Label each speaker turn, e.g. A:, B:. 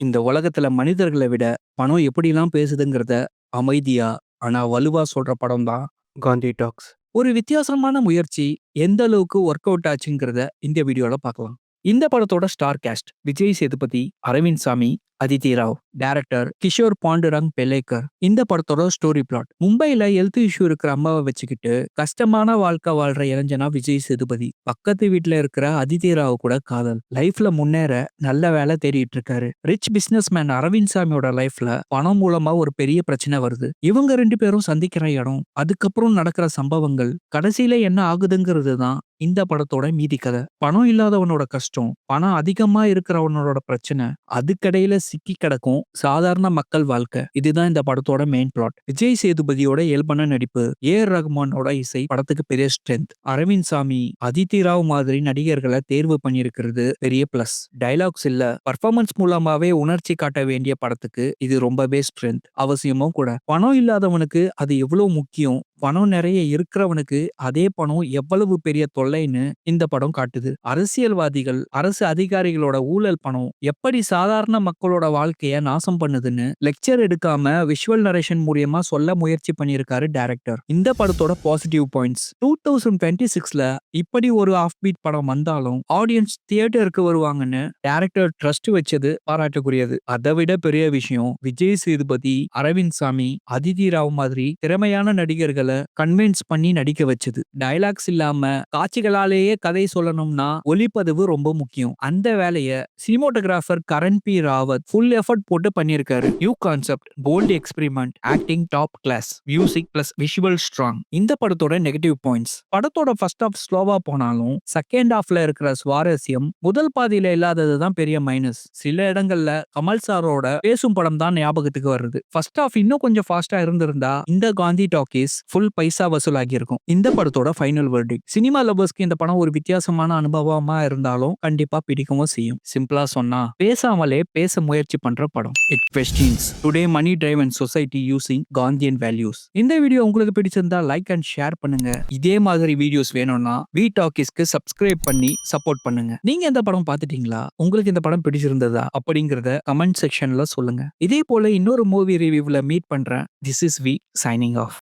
A: இந்த உலகத்துல மனிதர்களை விட பணம் எப்படிலாம் பேசுதுங்கிறத அமைதியா ஆனா வலுவா சொல்ற படம் தான்.
B: காந்தி டாக்ஸ்.
A: ஒரு வித்தியாசமான முயற்சி எந்த அளவுக்கு ஒர்க் அவுட் ஆச்சுங்கிறத இந்த வீடியோல பார்க்கலாம். இந்த படத்தோட star cast Vijay Sethupathi Arvind Swami Aditi Rao director Kishor Pandurang Belekar. இந்த படத்தோட ஸ்டோரி பிளாட் மும்பையில ஹெல்த் இஷ்யூ இருக்கிற அம்மாவை வச்சுக்கிட்டு கஷ்டமான வாழ்க்கை வாழ்ற இளைஞனா விஜய் சேதுபதி. பக்கத்து வீட்டுல இருக்கிற அதிதி ராவ் கூட காதல். லைஃப்ல முன்னேற நல்ல வேலை தேடிட்டு இருக்காரு. ரிச் பிசினஸ் மேன் அரவிந்த் சாமியோட லைஃப்ல பணம் மூலமா ஒரு பெரிய பிரச்சனை வருது. இவங்க ரெண்டு பேரும் சந்திக்கிற இடம் அதுக்கப்புறம் நடக்கிற சம்பவங்கள் கடைசியில என்ன ஆகுதுங்கிறது தான் இந்த படத்தோட மீதி கதை. பணம் இல்லாதவனோட கஷ்டம் பணம் அதிகமா இருக்கிறவனோட பிரச்சனை அதுக்கடையில சிக்கி கிடக்கும். சாதாரண மக்கள் வாழ்க்கை. இதுதான் இந்த படத்தோட மெயின் பிளாட் விஜய் சேதுபதியோட இயல்பான நடிப்பு ஏ ரகுமானோட ரஹ்மானோட இசை படத்துக்கு பெரிய ஸ்ட்ரென்த் அரவிந்த் சாமி அதித்தி ராவ் மாதிரி நடிகர்களை தேர்வு பண்ணியிருக்கிறது பெரிய பிளஸ் டைலாக்ஸ் இல்ல. பர்ஃபார்மன்ஸ் மூலமாவே உணர்ச்சி காட்ட வேண்டிய படத்துக்கு இது ரொம்பவே ஸ்ட்ரென்த் அவசியமும் கூட. பணம் இல்லாதவனுக்கு அது எவ்வளவு முக்கியம்? பணம் நிறைய இருக்கிறவனுக்கு அதே பணம் எவ்வளவு பெரிய தொல்லைன்னு இந்த படம் காட்டுது. அரசியல்வாதிகள் அரசு அதிகாரிகளோட ஊழல் பணம் எப்படி சாதாரண மக்களோட வாழ்க்கைய நாசம் பண்ணுதுன்னு லெக்சர் எடுக்காம விஷுவல் நரேஷன் மூலியமா சொல்ல முயற்சி பண்ணியிருக்காரு டைரக்டர் இந்த படத்தோட positive points two thousand twenty சிக்ஸ்ல இப்படி ஒரு ஆஃப் பீட் படம் வந்தாலும் ஆடியன்ஸ் தியேட்டருக்கு வருவாங்கன்னு டைரக்டர் ட்ரஸ்ட் வச்சது பாராட்டுக்குரியது. அதை விட பெரிய விஷயம் விஜய் சேதுபதி அரவிந்த் சாமி அதிதி ராவ் மாதிரி திறமையான நடிகர்கள் கன்வின்ஸ் பண்ணி நடிக்க வச்சது. டைலாக்ஸ் இல்லாம காட்சிகளாலேயே கதை சொல்லணும்னா ஒளிப்பதிவு ரொம்ப முக்கியம். அந்த வேலையை cinematographer Karan P. Rawat full effort போட்டு பண்ணியிருக்காரு. New concept bold experiment acting top class music plus visual strong இந்த படத்தோட நெகட்டிவ் பாயிண்ட்ஸ் படத்தோட ஃபர்ஸ்ட் ஆஃப் ஸ்லோவா போனாலும் செகண்ட் ஆஃப்ல இருக்கிற சுவாரஸ்யம் முதல் பாதியில இல்லாதது தான் பெரிய மைனஸ் சில இடங்கள்ல கமல் சாரோட பேசும் படம் தான் ஞாபகத்துக்கு வருது. ஃபர்ஸ்ட் ஆஃப் இன்னும் கொஞ்சம் ஃபாஸ்டா இருந்திருந்தா இந்த காந்தி டாக்கீஸ் ஃபுல் பைசா வசூலாகி இருக்கும் இந்த படத்தோட ஃபைனல் வேர்டிக் சினிமா லவர்ஸ்க்கு இந்த படம் ஒரு வித்தியாசமான அனுபவமா இருந்தாலும் கண்டிப்பா பிடிக்கவும் செய்யும். சிம்பிளா சொன்னா பேசாமலே பேச முயற்சி பண்ற படம். It questions today money drive and society using Gandhian values இந்த வீடியோ உங்களுக்கு பிடிச்சிருந்தா லைக் அண்ட் ஷேர் பண்ணுங்க. இதே மாதிரி வீடியோஸ் வேணும்னா வி டாக்கிஸ்க்கு சப்ஸ்கிரைப் பண்ணி சப்போர்ட் பண்ணுங்க. நீங்க இந்த படம் பாத்துட்டீங்களா உங்களுக்கு இந்த படம் பிடிச்சிருந்ததா? அப்படிங்கறத கமெண்ட் செக்ஷன்ல சொல்லுங்க. இதே போல இன்னொரு மூவி ரிவ்யூவில் மீட் பண்றேன். This is V signing off